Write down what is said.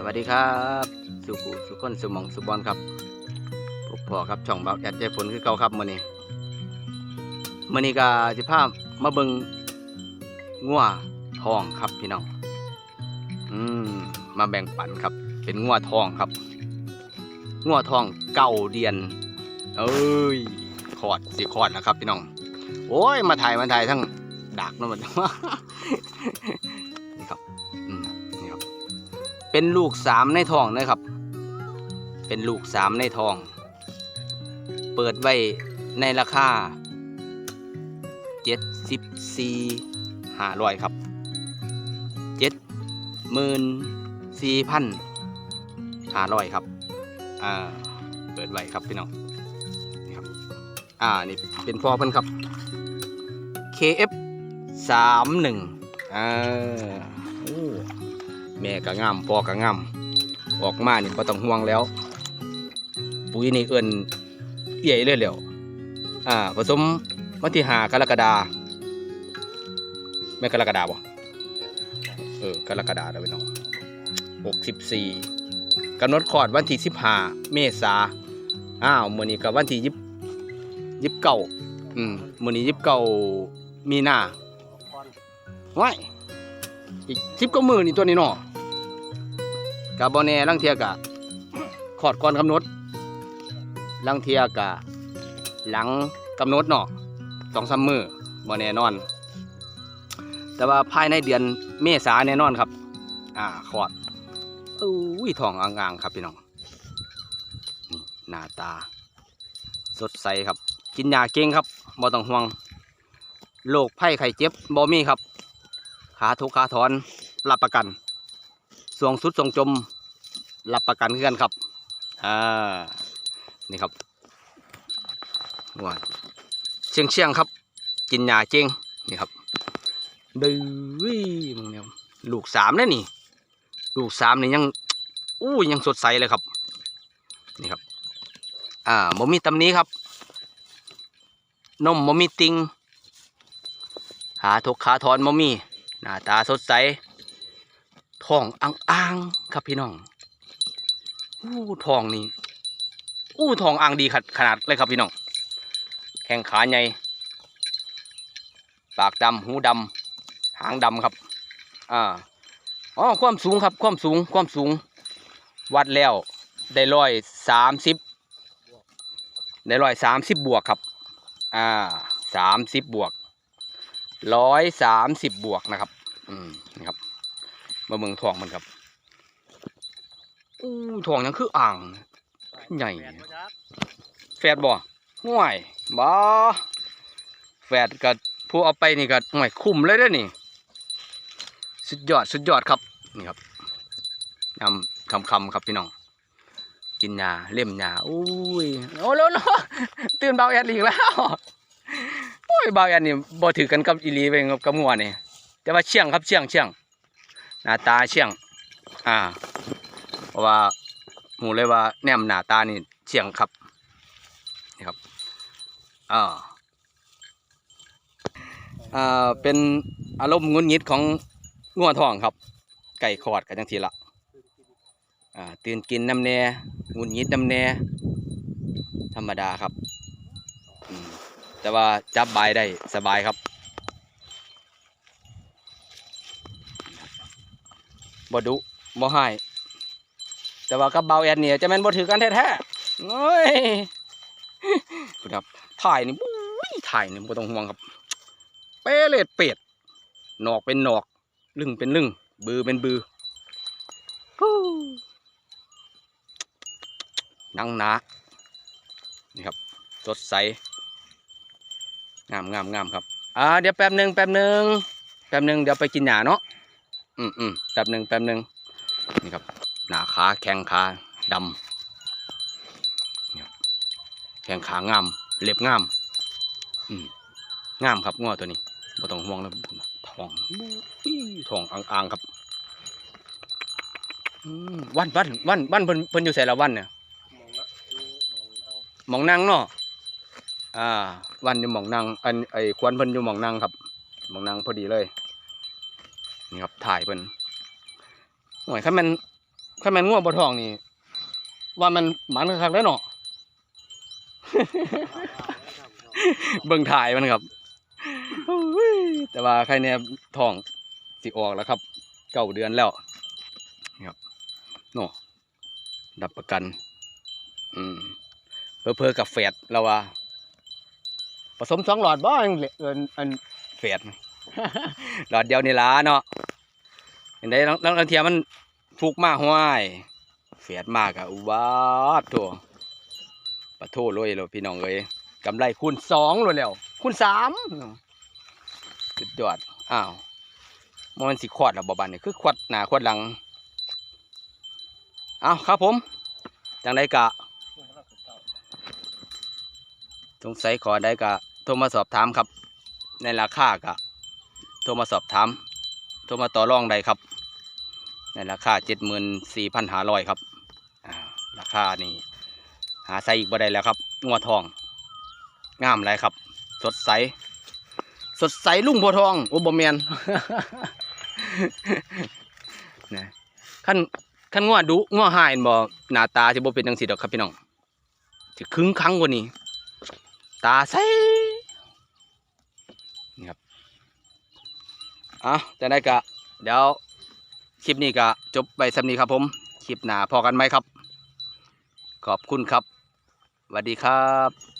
สวัสดีครับสุขุสุขคนสุหมองสุบอลครับพบพ่อครับช่องเบาแอดใจผลคือเก่าครับมื้อนี้มื้อนี้ก็สิพามาเบิงงัวทองครับพี่น้องอืมมาแบ่งปันครับ เป็นงัวทองครับงัวทองเก่าเดียน เอ้ยขอดสิขอดแล้วครับ พี่น้อง โอ้ยมาถ่ายมาถ่ายทั้งดักเนาะมันนี่ครับอืมนี่ครับ เป็นลูกสามในท้องนะครับ เป็นลูกสามในท้อง เปิดไว้ในราคาเจ็ดสิบสี่ห้าร้อยครับเจ็ดหมื่นสี่พันห้าร้อยครับ อ่า เปิดไว้ครับพี่น้องครับ อ่า นี่เป็นพ่อเพิ่นครับ KF สามหนึ่งอ่าโอ้ แม่ก็งามพ่อก็งามออกมานี่บ่ต้องห่วงแล้ว ปุ๋ยนี่เอิ้นเอี่ยเลยแล้วอ่าผสมวันที่5กรกฎาแม่กรกฎาบ่เออกรกฎาเด้อพี่น้อง64กำหนดคลอดวันที่15เมษาอ้าวมื้อนี้ก็วันที่20 29อืมมื้อนี้29มีนาไว้ อีก10กว่ามือนี่ตัวนี้เนาะกับบอแน่ลังเทียกะขอดก่อนกำหนดลังเทียกะหลังกำหนดเนาะสองสามมือบอแน่นอน แต่ว่าภายในเดือนเมษาแน่นอนครับ อ่าขอดอุ้ยทองอ่างๆครับพี่น้องหน้าตา สดใสครับ กินยาเก่งครับบ่ต้องห่วงโรคไข้ไข้เจ็บบ่มีครับ ขาทุกขาถอนรับประกันสวงสุดทรงจมรับประกันกันครับอ่านี่ครับว่าเชียงเชียงครับ กินหญ้าเจงนี่ครับดื้อมึงเนี่ยลูกสามเลยนี่ ลูกสามนี่ยังอู้ยังสดใสเลยครับ นี่ครับ อ่าบ่มีตำนี้ครับ นมบ่มีติงขาทกขาถอนบ่มี หน้าตาสดใสทองอ่างๆครับพี่น้องอู้ทองนี่อู้ทองอ่างดีขนาดเลยครับพี่น้องแข้งขาใหญ่ปากดำหูดำหางดำครับอ่าอ๋อความสูงครับความสูงความสูง วัดแล้วได้ร้อยสามสิบได้ร้อยสามสิบบวกครับอ่าสามสิบบวก ร้อยสามสิบบวกนะครับ อืมนี่ครับมาเมืองทองมันครับอู้ทองยังคืออ่างใหญ่แฟดบ่ห่วยบ่แฟดกับผู้เอาไปนี่ก็ห่วยคุ้มเลยเด้อนี่ สุดยอดสุดยอดครับนี่ครับนำคำคำครับพี่น้องกินยาเล่มยาอุ้ยโอ้โลโลตื่นเบาแอดอีกแล้ว ยบาแอดนี่บ่ถือกันกับอีลีไปกับกับงัวนี่แต่ว่าเชี่ยงครับเชี่ยงเชี่ยงหน้าตาเชี่ยง อ่า เพราะว่าหมูเลยว่าแนมหน้าตานี่เชี่ยงครับนี่ครับอ่าอ่าเป็นอารมณ์งุนงิดของงัวทองครับ ไก่ขอดกันจังทีละอ่าตื่นกินน้ำแน่งุนงิดน้ำแน่ธรรมดาครับ แต่ว่าจับบายได้สบายครับบดุบ่ให้แต่ว่ากับเบาแอนเนี่ยจะแม่นบ่ถือกันแท้ๆโอ้ยคุณครับถ่ายนี่ถ่ายนี่บ่ต้องห่วงครับ เปเลดเป็ดหนอกเป็นหนอก ลึงเป็นลึงบือเป็นบือนังหนานี่ครับสดใส งามงามงามครับอ่าเดี๋ยวแป๊บหนึ่งแป๊บหนึ่งแป๊บหนึ่งเดี๋ยวไปกินหญ้าเนาะอืมอืมแป๊บหนึ่งแป๊บหนึ่งนี่ครับหน้าขาแข้งขาดำแข้งขางาม เล็บงามอืมงามครับง้อตัวนี้บ่ต้องห่วงแล้วทองทองอ่างๆครับวันวันวันวันเพิ่นเพิ่นอยู่ใส่ละวันเนี่ยมองนั่งเนาะ อ่า วันอยู่หมองนั่งอันไอ้ควรเพิ่นอยู่หมองนั่งครับหมองนั่งพอดีเลย นี่ครับถ่ายเพิ่นหน่วยคันมันข้าแม่นง่วงบ่ทองนี่ ว่ามันหมันคักๆได้เนาะ เบิ่งถ่ายมันครับ แต่ว่าใครเนี่ยทองสิออกแล้วครับเก้าเดือนแล้วนี่ครับโน่ดับประกัน อืมเพอเพอกับแฝดเราว่า ผสมสองหลอดบ่อันเหลืออันอันแฝดหลอดเดียวนี่ล่ะเนาะเห็นได้ลังลังเทียมันฟุกมากห้วยแฝดมากอะอุบาทโถปะโทษเลยเลยพี่น้องเอ้ยกำไรคูณสองเลยแล้วคูณสามสุดยอดอ้าวมันสิควดแล้วบ่บานเนี่ยคือควดหนาควดหลังอ้าวครับผมจังไดกะสงสัยขอได้กะ ทรมาสอบถามครับ ในราคากะโทรมาสอบถามโทรมาต่อรองได้ครับ ในราคาเจ็ดหมื่นสี่พันห้าร้อยครับราคานี่หาใส่อีกบ่ได้แล้วครับงัวทองงามไรครับ สดใส สดใสลุงโพทองโอ้บ่แมนนะขั้นขั้นงัวดุงัวหายบ่หน้าตาจะบ่เป็นจังสิดอกครับพี่น้องจะคึ้งครั้งกว่านี้ ตาใสนี่ครับอะจะได้กะเดี๋ยวคลิปนี้ก็จบไปสำนีครับผม คลิปหน้าพอกันไหมครับ ขอบคุณครับสวัสดีครับ